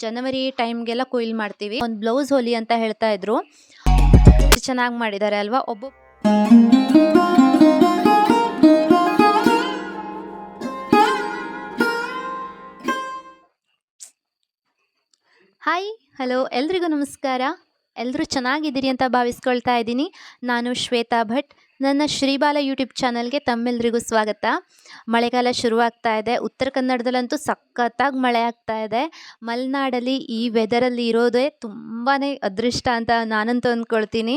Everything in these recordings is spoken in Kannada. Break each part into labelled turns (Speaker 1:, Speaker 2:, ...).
Speaker 1: ಜನವರಿ ಟೈಮ್ಗೆಲ್ಲ ಕೊಯ್ಲು ಮಾಡ್ತೀವಿ. ಒಂದು ಬ್ಲೌಸ್ ಹೊಲಿ ಅಂತ ಹೇಳ್ತಾ ಇದ್ರು. ಚೆನ್ನಾಗಿ ಮಾಡಿದ್ದಾರೆ ಅಲ್ವಾ? ಒಬ್ಬ ಹಾಯ್ ಹಲೋ ಎಲ್ರಿಗೂ ನಮಸ್ಕಾರ. ಎಲ್ಲರೂ ಚೆನ್ನಾಗಿದ್ದೀರಿ ಅಂತ ಭಾವಿಸ್ಕೊಳ್ತಾ ಇದ್ದೀನಿ. ನಾನು ಶ್ವೇತಾ ಭಟ್. ನನ್ನ ಶ್ರೀಬಾಲ ಯೂಟ್ಯೂಬ್ ಚಾನಲ್ಗೆ ತಮ್ಮೆಲ್ಲರಿಗೂ ಸ್ವಾಗತ. ಮಳೆಗಾಲ ಶುರುವಾಗ್ತಾ ಇದೆ. ಉತ್ತರ ಕನ್ನಡದಲ್ಲಂತೂ ಸಖತ್ತಾಗಿ ಮಳೆ ಆಗ್ತಾ ಇದೆ. ಮಲೆನಾಡಲ್ಲಿ ಈ ವೆದರಲ್ಲಿ ಇರೋದೇ ತುಂಬಾ ಅದೃಷ್ಟ ಅಂತ ನಾನಂತೂ ಅಂದ್ಕೊಳ್ತೀನಿ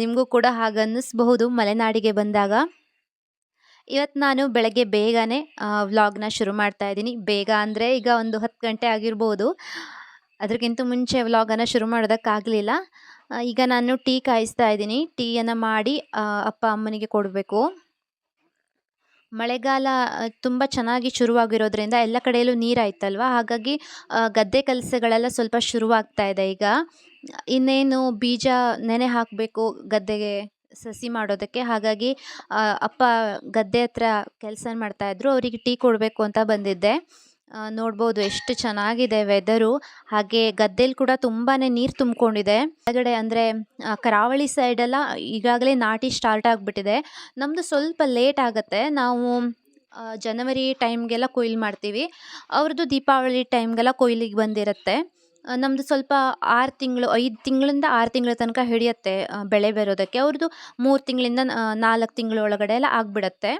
Speaker 1: ನಿಮಗೂ ಕೂಡ ಹಾಗನ್ನಿಸ್ಬಹುದು ಮಲೆನಾಡಿಗೆ ಬಂದಾಗ. ಇವತ್ತು ನಾನು ಬೆಳಗ್ಗೆ ಬೇಗನೆ ವ್ಲಾಗ್ನ ಶುರು ಮಾಡ್ತಾ ಇದ್ದೀನಿ. ಬೇಗ ಅಂದರೆ ಈಗ ಒಂದು ಹತ್ತು ಗಂಟೆ ಆಗಿರ್ಬೋದು. ಅದಕ್ಕಿಂತ ಮುಂಚೆ ವ್ಲಾಗನ್ನು ಶುರು ಮಾಡೋದಕ್ಕಾಗಲಿಲ್ಲ. ಈಗ ನಾನು ಟೀ ಕಾಯಿಸ್ತಾ ಇದ್ದೀನಿ. ಟೀಯನ್ನು ಮಾಡಿ ಅಪ್ಪ ಅಮ್ಮನಿಗೆ ಕೊಡಬೇಕು. ಮಳೆಗಾಲ ತುಂಬ ಚೆನ್ನಾಗಿ ಶುರುವಾಗಿರೋದ್ರಿಂದ ಎಲ್ಲ ಕಡೆಯಲ್ಲೂ ನೀರಾಯ್ತಲ್ವ? ಹಾಗಾಗಿ ಗದ್ದೆ ಕೆಲಸಗಳೆಲ್ಲ ಸ್ವಲ್ಪ ಶುರುವಾಗ್ತಾ ಇದೆ ಈಗ. ಇನ್ನೇನು ಬೀಜ ನೆನೆ ಹಾಕಬೇಕು ಗದ್ದೆಗೆ ಸಸಿ ಮಾಡೋದಕ್ಕೆ. ಹಾಗಾಗಿ ಅಪ್ಪ ಗದ್ದೆ ಹತ್ರ ಕೆಲಸ ಮಾಡ್ತಾಯಿದ್ರು ಅವರಿಗೆ ಟೀ ಕೊಡಬೇಕು ಅಂತ ಬಂದಿದ್ದೆ. ನೋಡ್ಬೋದು ಎಷ್ಟು ಚೆನ್ನಾಗಿದೆ ವೆದರು ಹಾಗೆ ಗದ್ದೆಲಿ ಕೂಡ ತುಂಬಾ ನೀರು ತುಂಬಿಕೊಂಡಿದೆ. ಹೊರಗಡೆ ಅಂದರೆ ಕರಾವಳಿ ಸೈಡೆಲ್ಲ ಈಗಾಗಲೇ ನಾಟಿ ಸ್ಟಾರ್ಟ್ ಆಗಿಬಿಟ್ಟಿದೆ. ನಮ್ಮದು ಸ್ವಲ್ಪ ಲೇಟ್ ಆಗುತ್ತೆ. ನಾವು ಜನವರಿ ಟೈಮ್ಗೆಲ್ಲ ಕೊಯ್ಲು ಮಾಡ್ತೀವಿ. ಅವ್ರದ್ದು ದೀಪಾವಳಿ ಟೈಮ್ಗೆಲ್ಲ ಕೊಯ್ಲಿಗೆ ಬಂದಿರುತ್ತೆ. ನಮ್ಮದು ಸ್ವಲ್ಪ ಆರು ತಿಂಗಳು, ಐದು ತಿಂಗಳಿಂದ ಆರು ತಿಂಗಳ ತನಕ ಹಿಡಿಯುತ್ತೆ ಬೆಳೆ ಬರೋದಕ್ಕೆ. ಅವ್ರದ್ದು ಮೂರು ತಿಂಗಳಿಂದ ನಾಲ್ಕು ತಿಂಗಳ ಒಳಗಡೆ ಎಲ್ಲ ಆಗಿಬಿಡತ್ತೆ.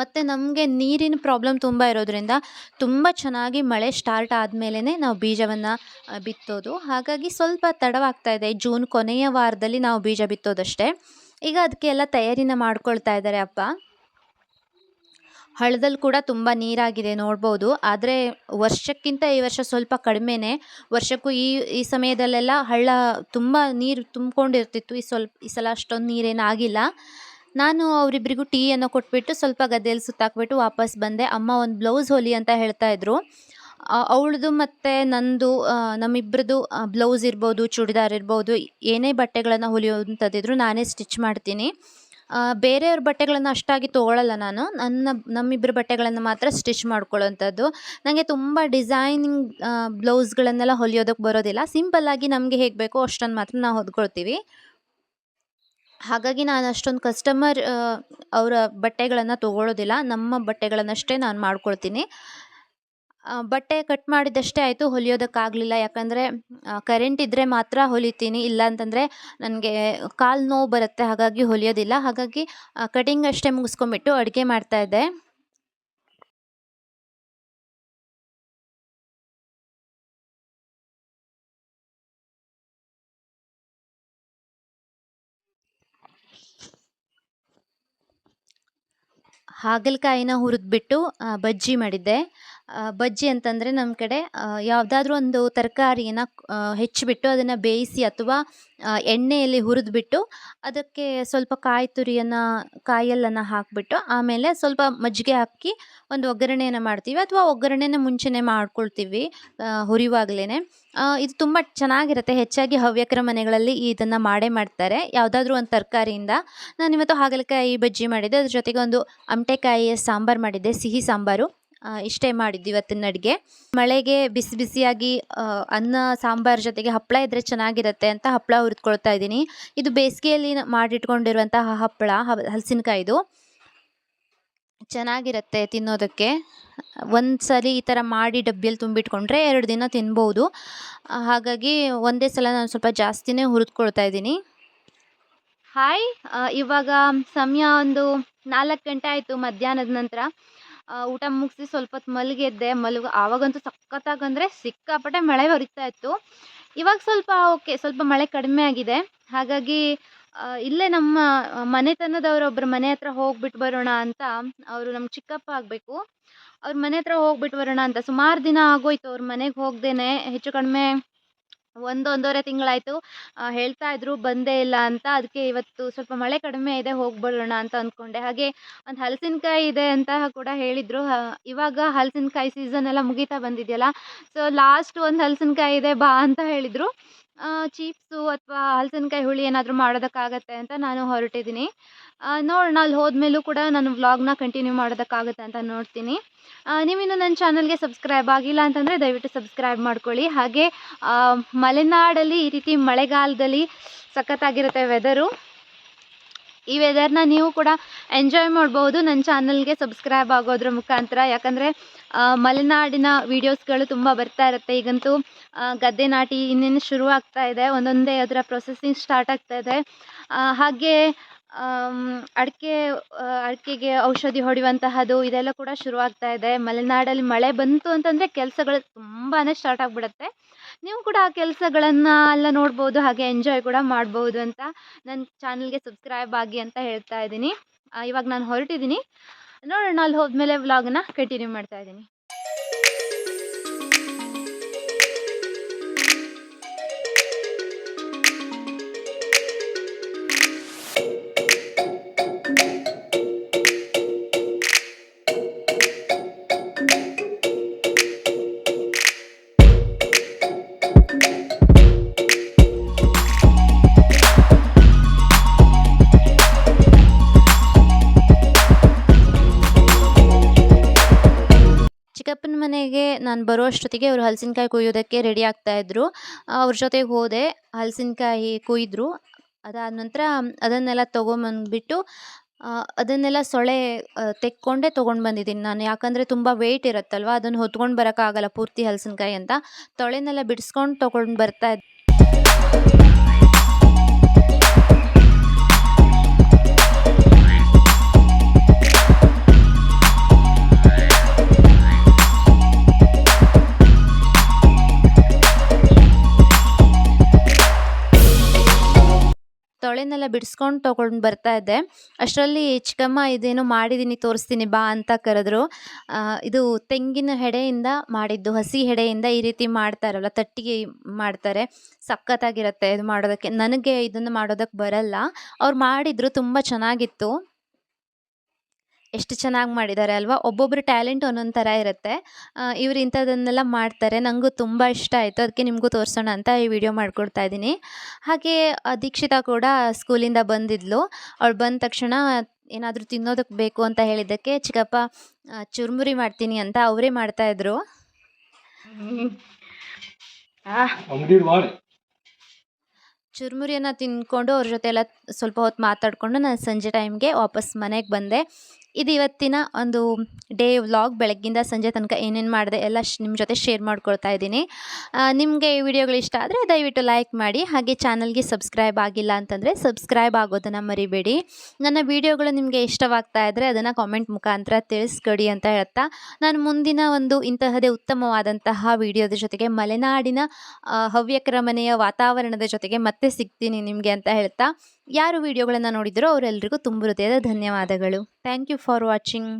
Speaker 1: ಮತ್ತು ನಮಗೆ ನೀರಿನ ಪ್ರಾಬ್ಲಮ್ ತುಂಬ ಇರೋದರಿಂದ ತುಂಬ ಚೆನ್ನಾಗಿ ಮಳೆ ಸ್ಟಾರ್ಟ್ ಆದಮೇಲೆ ನಾವು ಬೀಜವನ್ನು ಬಿತ್ತೋದು. ಹಾಗಾಗಿ ಸ್ವಲ್ಪ ತಡವಾಗ್ತಾ ಇದೆ. ಜೂನ್ ಕೊನೆಯ ವಾರದಲ್ಲಿ ನಾವು ಬೀಜ ಬಿತ್ತೋದಷ್ಟೇ. ಈಗ ಅದಕ್ಕೆಲ್ಲ ತಯಾರಿನ ಮಾಡ್ಕೊಳ್ತಾ ಇದ್ದಾರೆ ಅಪ್ಪ. ಹಳ್ಳದಲ್ಲಿ ಕೂಡ ತುಂಬ ನೀರಾಗಿದೆ ನೋಡ್ಬೋದು. ಆದರೆ ವರ್ಷಕ್ಕಿಂತ ಈ ವರ್ಷ ಸ್ವಲ್ಪ ಕಡಿಮೆನೇ. ವರ್ಷಕ್ಕೂ ಈ ಈ ಸಮಯದಲ್ಲೆಲ್ಲ ಹಳ್ಳ ತುಂಬ ನೀರು ತುಂಬಿಕೊಂಡಿರ್ತಿತ್ತು. ಈ ಸ್ವಲ್ಪ, ಈ ಸಲ ಅಷ್ಟೊಂದು ನೀರೇನಾಗಿಲ್ಲ ನಾನು ಅವರಿಬ್ಬರಿಗೂ ಟೀಯನ್ನು ಕೊಟ್ಬಿಟ್ಟು ಸ್ವಲ್ಪ ಗದ್ದೆಯಲ್ಲಿ ಸುತ್ತಾಕ್ಬಿಟ್ಟು ವಾಪಸ್ ಬಂದೆ. ಅಮ್ಮ ಒಂದು ಬ್ಲೌಸ್ ಹೊಲಿ ಅಂತ ಹೇಳ್ತಾ ಇದ್ರು. ಅವಳದು ಮತ್ತು ನಂದು ನಮ್ಮಿಬ್ಬರದು ಬ್ಲೌಸ್ ಇರ್ಬೋದು, ಚೂಡಿದಾರ್ ಇರ್ಬೋದು, ಏನೇ ಬಟ್ಟೆಗಳನ್ನು ಹೊಲಿಯೋಂಥದ್ದಿದ್ರು ನಾನೇ ಸ್ಟಿಚ್ ಮಾಡ್ತೀನಿ. ಬೇರೆಯವ್ರ ಬಟ್ಟೆಗಳನ್ನು ಅಷ್ಟಾಗಿ ತೊಗೊಳಲ್ಲ ನಾನು. ನನ್ನ ನಮ್ಮಿಬ್ಬರ ಬಟ್ಟೆಗಳನ್ನು ಮಾತ್ರ ಸ್ಟಿಚ್ ಮಾಡ್ಕೊಳ್ಳೋವಂಥದ್ದು. ನನಗೆ ತುಂಬ ಡಿಸೈನಿಂಗ್ ಬ್ಲೌಸ್ಗಳನ್ನೆಲ್ಲ ಹೊಲಿಯೋದಕ್ಕೆ ಬರೋದಿಲ್ಲ. ಸಿಂಪಲ್ಲಾಗಿ ನಮಗೆ ಹೇಗೆ ಬೇಕೋ ಅಷ್ಟನ್ನು ಮಾತ್ರ ನಾವು ಹೊದ್ಕೊಳ್ತೀವಿ. ಹಾಗಾಗಿ ನಾನು ಅಷ್ಟೊಂದು ಕಸ್ಟಮರ್ ಅವರ ಬಟ್ಟೆಗಳನ್ನು ತೊಗೊಳ್ಳೋದಿಲ್ಲ ನಮ್ಮ ಬಟ್ಟೆಗಳನ್ನಷ್ಟೇ ನಾನು ಮಾಡ್ಕೊಳ್ತೀನಿ. ಬಟ್ಟೆ ಕಟ್ ಮಾಡಿದಷ್ಟೇ ಆಯಿತು, ಹೊಲಿಯೋದಕ್ಕಾಗಲಿಲ್ಲ. ಯಾಕಂದರೆ ಕರೆಂಟ್ ಇದ್ದರೆ ಮಾತ್ರ ಹೊಲಿತೀನಿ. ಇಲ್ಲ ಅಂತಂದರೆ, ನನಗೆ ಕಾಲು ನೋವು ಬರುತ್ತೆ. ಹಾಗಾಗಿ ಹೊಲಿಯೋದಿಲ್ಲ. ಹಾಗಾಗಿ ಕಟಿಂಗ್ ಅಷ್ಟೇ ಮುಗಿಸ್ಕೊಂಬಿಟ್ಟು ಅಡುಗೆ ಮಾಡ್ತಾಯಿದ್ದೆ ಹಾಗಲಕಾಯಿನ ಹುರಿದ್ಬಿಟ್ಟು ಬಜ್ಜಿ ಮಾಡಿದ್ದೆ. ಬಜ್ಜಿ ಅಂತಂದರೆ ನಮ್ಮ ಕಡೆ ಯಾವುದಾದ್ರೂ ಒಂದು ತರಕಾರಿನ ಹೆಚ್ಚಿಬಿಟ್ಟು ಅದನ್ನು ಬೇಯಿಸಿ ಅಥವಾ ಎಣ್ಣೆಯಲ್ಲಿ ಹುರಿದ್ಬಿಟ್ಟು ಅದಕ್ಕೆ ಸ್ವಲ್ಪ ಕಾಯಿ ತುರಿಯನ್ನು, ಕಾಯಲ್ಲನ್ನು ಹಾಕಿಬಿಟ್ಟು ಆಮೇಲೆ ಸ್ವಲ್ಪ ಮಜ್ಜಿಗೆ ಹಾಕಿ ಒಂದು ಒಗ್ಗರಣೆಯನ್ನು ಮಾಡ್ತೀವಿ ಅಥವಾ ಒಗ್ಗರಣೆನ ಮುಂಚೆನೇ ಮಾಡ್ಕೊಳ್ತೀವಿ ಹುರಿಯುವಾಗಲೇ ಇದು ತುಂಬ ಚೆನ್ನಾಗಿರುತ್ತೆ, ಹೆಚ್ಚಾಗಿ ಹವ್ಯಕರ ಮನೆಗಳಲ್ಲಿ ಇದನ್ನು ಮಾಡೇ ಮಾಡ್ತಾರೆ. ಯಾವುದಾದ್ರೂ ಒಂದು ತರಕಾರಿಯಿಂದ ನಾನಿವತ್ತು ಹಾಗಲಕಾಯಿ ಬಜ್ಜಿ ಮಾಡಿದ್ದೆ, ಅದ್ರ ಜೊತೆಗೆ ಒಂದು ಅಮಟೆಕಾಯಿಯ ಸಾಂಬಾರು ಮಾಡಿದ್ದೆ, ಸಿಹಿ ಸಾಂಬಾರು. ಇಷ್ಟೇ ಮಾಡಿದ್ದು ಇವತ್ತಿನ ಅಡುಗೆ. ಮಳೆಗೆ ಬಿಸಿ ಬಿಸಿಯಾಗಿ ಅನ್ನ, ಸಾಂಬಾರ್ ಜೊತೆಗೆ ಹಪ್ಪಳ ಇದ್ದರೆ ಚೆನ್ನಾಗಿರುತ್ತೆ ಅಂತ ಹಪ್ಪಳ ಹುರಿದ್ಕೊಳ್ತಾ ಇದ್ದೀನಿ. ಇದು ಬೇಸಿಗೆಯಲ್ಲಿ ಮಾಡಿಟ್ಕೊಂಡಿರುವಂತಹ ಹಪ್ಪಳ ಹಲಸಿನಕಾಯಿದು. ಚೆನ್ನಾಗಿರುತ್ತೆ ತಿನ್ನೋದಕ್ಕೆ. ಒಂದು ಈ ಥರ ಮಾಡಿ ಡಬ್ಬಿಯಲ್ಲಿ ತುಂಬಿಟ್ಕೊಂಡ್ರೆ ಎರಡು ದಿನ ತಿನ್ಬೋದು. ಹಾಗಾಗಿ ಒಂದೇ ಸಲ ನಾನು ಸ್ವಲ್ಪ ಜಾಸ್ತಿನೇ ಹುರಿದ್ಕೊಳ್ತಾ ಇದ್ದೀನಿ. ಹಾಯ್ ಇವಾಗ ಸಮಯ ಒಂದು ನಾಲ್ಕು ಗಂಟೆ ಆಯಿತು ಮಧ್ಯಾಹ್ನದ ನಂತರ. ಊಟ ಮುಗಿಸಿ ಸ್ವಲ್ಪ ಹೊತ್ತು ಮಲಗಿದ್ದೆ. ಮಲಗ, ಆವಾಗಂತೂ ಸಖತ್ತಾಗಂದರೆ ಸಿಕ್ಕಾಪಟ್ಟೆ ಮಳೆ ಹೊರಿತಾ ಇತ್ತು. ಇವಾಗ ಸ್ವಲ್ಪ, ಓಕೆ, ಸ್ವಲ್ಪ ಮಳೆ ಕಡಿಮೆ ಆಗಿದೆ. ಹಾಗಾಗಿ ಇಲ್ಲೇ ನಮ್ಮ ಮನೆತನದವರೊಬ್ಬರ ಮನೆ ಹತ್ರ ಹೋಗ್ಬಿಟ್ಟು ಬರೋಣ ಅಂತ ಅವರು ನಮ್ಮ ಚಿಕ್ಕಪ್ಪ ಆಗಬೇಕು. ಅವ್ರ ಮನೆ ಹತ್ರ ಹೋಗ್ಬಿಟ್ಟು ಬರೋಣ ಅಂತ ಸುಮಾರು ದಿನ ಆಗೋಯ್ತು. ಅವ್ರ ಮನೆಗೆ ಹೋಗ್ದೇನೆ ಹೆಚ್ಚು ಕಡಿಮೆ ಒಂದು ಒಂದೂವರೆ ತಿಂಗಳಾಯಿತು ಹೇಳ್ತಾ ಇದ್ರು, ಬಂದೇ ಇಲ್ಲ ಅಂತ. ಅದಕ್ಕೆ ಇವತ್ತು ಸ್ವಲ್ಪ ಮಳೆ ಕಡಿಮೆ ಇದೆ ಹೋಗ್ಬರೋಣ ಅಂತ ಅಂದ್ಕೊಂಡೆ. ಹಾಗೆ ಒಂದು ಹಲಸಿನಕಾಯಿ ಇದೆ ಅಂತ ಕೂಡ ಹೇಳಿದರು. ಇವಾಗ ಹಲಸಿನಕಾಯಿ ಸೀಸನ್ ಎಲ್ಲ ಮುಗಿತಾ ಬಂದಿದೆಯಲ್ಲ? ಸೊ ಲಾಸ್ಟ್ ಒಂದು ಹಲಸಿನಕಾಯಿ ಇದೆ ಬಾ ಅಂತ ಹೇಳಿದರು. ಚೀಪ್ಸು ಅಥವಾ ಹಲಸಿನಕಾಯಿ ಹುಳಿ ಏನಾದರೂ ಮಾಡೋದಕ್ಕಾಗತ್ತೆ ಅಂತ ನಾನು ಹೊರಟಿದ್ದೀನಿ. ನೋಡೋಣ, ಅಲ್ಲಿ ಹೋದ್ಮೇಲೂ ಕೂಡ ನಾನು ವ್ಲಾಗ್ನ ಕಂಟಿನ್ಯೂ ಮಾಡೋದಕ್ಕಾಗತ್ತೆ ಅಂತ ನೋಡ್ತೀನಿ. ನೀವಿನ್ನು ನನ್ನ ಚಾನಲ್ಗೆ ಸಬ್ಸ್ಕ್ರೈಬ್ ಆಗಿಲ್ಲ ಅಂತಂದರೆ ದಯವಿಟ್ಟು ಸಬ್ಸ್ಕ್ರೈಬ್ ಮಾಡ್ಕೊಳ್ಳಿ. ಹಾಗೆ ಮಲೆನಾಡಲ್ಲಿ ಈ ರೀತಿ ಮಳೆಗಾಲದಲ್ಲಿ ಸಖತ್ತಾಗಿರುತ್ತೆ ವೆದರು. ಈ ವೆದರ್ನ ನೀವು ಕೂಡ ಎಂಜಾಯ್ ಮಾಡ್ಬೋದು. ನನ್ನ ಚಾನಲ್ಗೆ ಸಬ್ಸ್ಕ್ರೈಬ್ ಆಗೋದ್ರ ಮುಖಾಂತರ. ಯಾಕಂದರೆ ಮಲೆನಾಡಿನ ವೀಡಿಯೋಸ್ಗಳು ತುಂಬ ಬರ್ತಾ ಇರುತ್ತೆ. ಈಗಂತೂ ಗದ್ದೆ ನಾಟಿ ಇನ್ನೇನು ಶುರು ಆಗ್ತಾ ಇದೆ. ಒಂದೊಂದೇ ಅದರ ಪ್ರೊಸೆಸಿಂಗ್ ಸ್ಟಾರ್ಟ್ ಆಗ್ತಾ ಇದೆ. ಹಾಗೆ ಅಡಿಕೆ ಅಡಿಕೆಗೆ ಔಷಧಿ ಹೊಡೆಯುವಂತಹದ್ದು ಇದೆಲ್ಲ ಕೂಡ ಶುರುವಾಗ್ತಾ ಇದೆ. ಮಲೆನಾಡಲ್ಲಿ ಮಳೆ ಬಂತು ಅಂತಂದರೆ ಕೆಲಸಗಳು ತುಂಬಾ ಸ್ಟಾರ್ಟ್ ಆಗಿಬಿಡುತ್ತೆ. ನೀವು ಕೂಡ ಆ ಕೆಲಸಗಳನ್ನು ಎಲ್ಲ ನೋಡ್ಬೋದು, ಹಾಗೆ ಎಂಜಾಯ್ ಕೂಡ ಮಾಡ್ಬೋದು ಅಂತ ನನ್ನ ಚಾನಲ್ಗೆ ಸಬ್ಸ್ಕ್ರೈಬ್ ಆಗಿ ಅಂತ ಹೇಳ್ತಾ ಇದ್ದೀನಿ. ಇವಾಗ ನಾನು ಹೊರಟಿದ್ದೀನಿ. ನೋಡೋಣ, ಅಲ್ಲಿ ಹೋದ್ಮೇಲೆ ವ್ಲಾಗನ್ನ ಕಂಟಿನ್ಯೂ ಮಾಡ್ತಾ ಇದ್ದೀನಿ. ಚಿಕ್ಕಪ್ಪನ ಮನೆಗೆ ನಾನು ಬರೋ ಅಷ್ಟೊತ್ತಿಗೆ ಅವರು ಹಲಸಿನಕಾಯಿ ಕೊಯ್ಯೋದಕ್ಕೆ ರೆಡಿ ಆಗ್ತಾಯಿದ್ರು ಅವ್ರ ಜೊತೆಗೆ ಹೋದೆ, ಹಲಸಿನಕಾಯಿ ಕೊಯ್ದರು. ಅದಾದ ನಂತರ ಅದನ್ನೆಲ್ಲ ತೊಗೊಂಬಂದ್ಬಿಟ್ಟು ಅದನ್ನೆಲ್ಲ ಸೊಳೆ ತೆಕ್ಕೊಂಡೇ ತೊಗೊಂಡು ಬಂದಿದ್ದೀನಿ ನಾನು. ಯಾಕಂದರೆ ತುಂಬ ವೆಯ್ಟ್ ಇರುತ್ತಲ್ವ ಅದನ್ನು ಹೊತ್ಕೊಂಡು ಬರೋಕ್ಕಾಗಲ್ಲ ಪೂರ್ತಿ ಹಲಸಿನಕಾಯಿ ಅಂತ. ತೊಳೆನೆಲ್ಲ ಬಿಡಿಸ್ಕೊಂಡು ತೊಗೊಂಡು ಬರ್ತಾ ತೊಳೆನೆಲ್ಲ ಬಿಡಿಸ್ಕೊಂಡು ತೊಗೊಂಡು ಬರ್ತಾ ಇದ್ದೆ. ಅಷ್ಟರಲ್ಲಿ, ಚಿಕ್ಕಮ್ಮ, ಇದೇನೋ ಮಾಡಿದ್ದೀನಿ ತೋರಿಸ್ತೀನಿ, ಬಾ ಅಂತ ಕರೆದ್ರು. ಇದು ತೆಂಗಿನ ಹೆಡೆಯಿಂದ ಮಾಡಿದ್ದು, ಹಸಿ ಹೆಡೆಯಿಂದ ಈ ರೀತಿ ಮಾಡ್ತಾರಲ್ಲ ತಟ್ಟಿಗೆ ಮಾಡ್ತಾರೆ. ಸಖತ್ತಾಗಿರುತ್ತೆ ಇದು ಮಾಡೋದಕ್ಕೆ. ನನಗೆ ಇದನ್ನು ಮಾಡೋದಕ್ಕೆ ಬರಲ್ಲ. ಅವ್ರು ಮಾಡಿದ್ರು, ತುಂಬ ಚೆನ್ನಾಗಿತ್ತು. ಎಷ್ಟು ಚೆನ್ನಾಗಿ ಮಾಡಿದ್ದಾರೆ ಅಲ್ವಾ? ಒಬ್ಬೊಬ್ಬರು ಟ್ಯಾಲೆಂಟ್ ಒಂದೊಂದು ಥರ ಇರುತ್ತೆ. ಇವ್ರು ಇಂಥದ್ದನ್ನೆಲ್ಲ ಮಾಡ್ತಾರೆ. ನನಗೂ ತುಂಬ ಇಷ್ಟ ಆಯಿತು. ಅದಕ್ಕೆ ನಿಮಗೂ ತೋರಿಸೋಣ ಅಂತ ಈ ವಿಡಿಯೋ ಮಾಡ್ಕೊಡ್ತಾ ಇದ್ದೀನಿ. ಹಾಗೆ ದೀಕ್ಷಿತಾ ಕೂಡ ಸ್ಕೂಲಿಂದ ಬಂದಿದ್ಲು. ಅವಳು ಬಂದ ತಕ್ಷಣ ಏನಾದರೂ ತಿನ್ನೋದಕ್ಕೆ ಬೇಕು ಅಂತ ಹೇಳಿದ್ದಕ್ಕೆ ಚಿಕ್ಕಪ್ಪ ಚುರುಮುರಿ ಮಾಡ್ತೀನಿ ಅಂತ ಅವರೇ ಮಾಡ್ತಾಯಿದ್ರು ಚುರುಮುರಿಯನ್ನು ತಿಂದ್ಕೊಂಡು ಅವ್ರ ಜೊತೆ ಎಲ್ಲ ಸ್ವಲ್ಪ ಹೊತ್ತು ಮಾತಾಡಿಕೊಂಡು ನಾನು ಸಂಜೆ ಟೈಮ್ಗೆ ವಾಪಸ್ ಮನೆಗೆ ಬಂದೆ. ಇದು ಇವತ್ತಿನ ಒಂದು ಡೇ ವ್ಲಾಗ್ ಬೆಳಗ್ಗಿಂದ ಸಂಜೆ ತನಕ ಏನೇನು ಮಾಡಿದೆ ಎಲ್ಲ ನಿಮ್ಮ ಜೊತೆ ಶೇರ್ ಮಾಡ್ಕೊಳ್ತಾ ಇದ್ದೀನಿ. ನಿಮಗೆ ಈ ವಿಡಿಯೋಗಳು ಇಷ್ಟ ಆದರೆ ದಯವಿಟ್ಟು ಲೈಕ್ ಮಾಡಿ, ಹಾಗೆ ಚಾನಲ್ಗೆ ಸಬ್ಸ್ಕ್ರೈಬ್ ಆಗಿಲ್ಲ ಅಂತಂದರೆ ಸಬ್ಸ್ಕ್ರೈಬ್ ಆಗೋದನ್ನು ಮರಿಬೇಡಿ. ನನ್ನ ವಿಡಿಯೋಗಳು ನಿಮಗೆ ಇಷ್ಟವಾಗ್ತಾ ಇದ್ದರೆ ಅದನ್ನು ಕಾಮೆಂಟ್ ಮುಖಾಂತರ ತಿಳಿಸ್ಕೊಡಿ ಅಂತ ಹೇಳ್ತಾ, ನಾನು ಮುಂದಿನ ಒಂದು ಇಂತಹದೇ ಉತ್ತಮವಾದಂತಹ ವಿಡಿಯೋದ ಜೊತೆಗೆ ಮಲೆನಾಡಿನ ಹವ್ಯಕರ ಮನೆಯ ವಾತಾವರಣದ ಜೊತೆಗೆ ಮತ್ತೆ ಸಿಗ್ತೀನಿ ನಿಮಗೆ ಅಂತ ಹೇಳ್ತಾ ಯಾರು ವಿಡಿಯೋಗಳನ್ನು ನೋಡಿದ್ರೋ ಅವರೆಲ್ಲರಿಗೂ ತುಂಬ ಹೃದಯದ ಧನ್ಯವಾದಗಳು. Thank you for watching